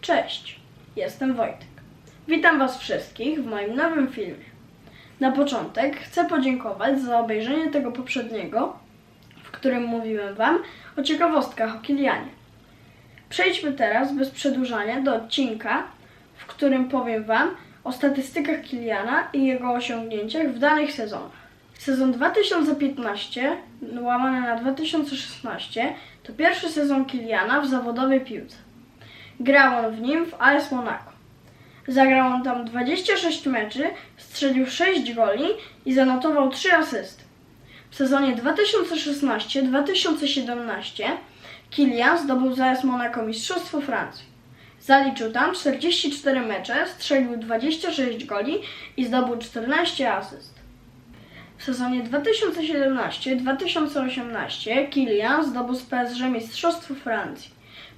Cześć, jestem Wojtek. Witam Was wszystkich w moim nowym filmie. Na początek chcę podziękować za obejrzenie tego poprzedniego, w którym mówiłem Wam o ciekawostkach o Kilianie. Przejdźmy teraz bez przedłużania do odcinka, w którym powiem Wam o statystykach Kiliana i jego osiągnięciach w danych sezonach. Sezon 2015, łamane na 2016, to pierwszy sezon Kiliana w zawodowej piłce. Grał on w nim w AS Monaco. Zagrał on tam 26 meczy, strzelił 6 goli i zanotował 3 asysty. W sezonie 2016-2017 Kilian zdobył za AS Monaco Mistrzostwo Francji. Zaliczył tam 44 mecze, strzelił 26 goli i zdobył 14 asyst. W sezonie 2017-2018 Kilian zdobył z PSG Mistrzostwo Francji,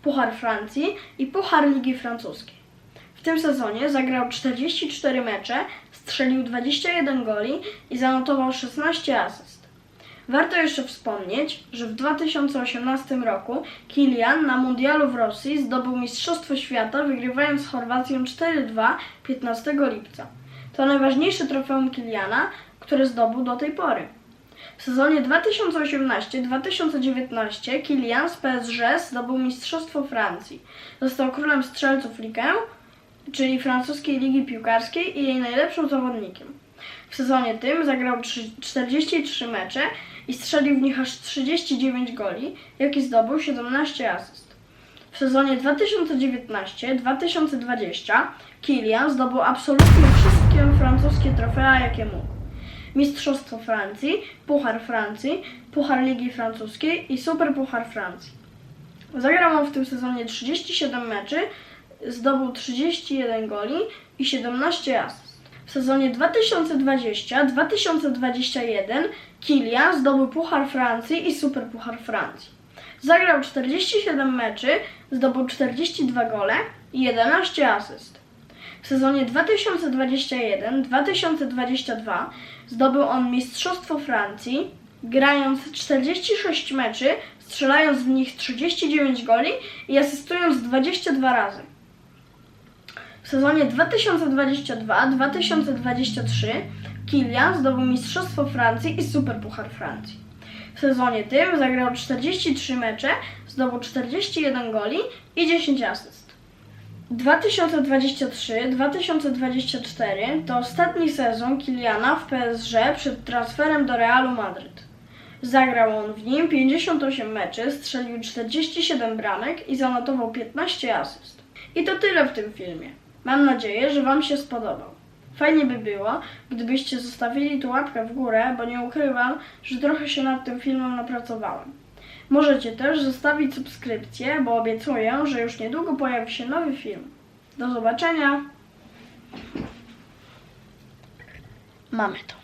Puchar Francji i Puchar Ligi Francuskiej. W tym sezonie zagrał 44 mecze, strzelił 21 goli i zanotował 16 asyst. Warto jeszcze wspomnieć, że w 2018 roku Kilian na mundialu w Rosji zdobył Mistrzostwo Świata, wygrywając z Chorwacją 4-2 15 lipca. To najważniejsze trofeum Kiliana, które zdobył do tej pory. W sezonie 2018-2019 Kilian z PSG zdobył Mistrzostwo Francji. Został królem strzelców Ligue 1, czyli francuskiej ligi piłkarskiej i jej najlepszym zawodnikiem. W sezonie tym zagrał trzy- 43 mecze i strzelił w nich aż 39 goli, jak i zdobył 17 asyst. W sezonie 2019-2020 Kilian zdobył absolutnie wszystkie francuskie trofea, jakie mógł. Mistrzostwo Francji, Puchar Francji, Puchar Ligi Francuskiej i Super Puchar Francji. Zagrał on w tym sezonie 37 meczy, zdobył 31 goli i 17 asyst. W sezonie 2020-2021 Kilian zdobył Puchar Francji i Super Puchar Francji. Zagrał 47 meczy, zdobył 42 gole i 11 asyst. W sezonie 2021-2022 zdobył on Mistrzostwo Francji, grając 46 meczy, strzelając w nich 39 goli i asystując 22 razy. W sezonie 2022-2023 Kilian zdobył Mistrzostwo Francji i Superpuchar Francji. W sezonie tym zagrał 43 mecze, zdobył 41 goli i 10 asyst. 2023-2024 to ostatni sezon Kiliana w PSG przed transferem do Realu Madryt. Zagrał on w nim 58 meczy, strzelił 47 bramek i zanotował 15 asyst. I to tyle w tym filmie. Mam nadzieję, że Wam się spodobał. Fajnie by było, gdybyście zostawili tu łapkę w górę, bo nie ukrywam, że trochę się nad tym filmem napracowałem. Możecie też zostawić subskrypcję, bo obiecuję, że już niedługo pojawi się nowy film. Do zobaczenia! Mamy to.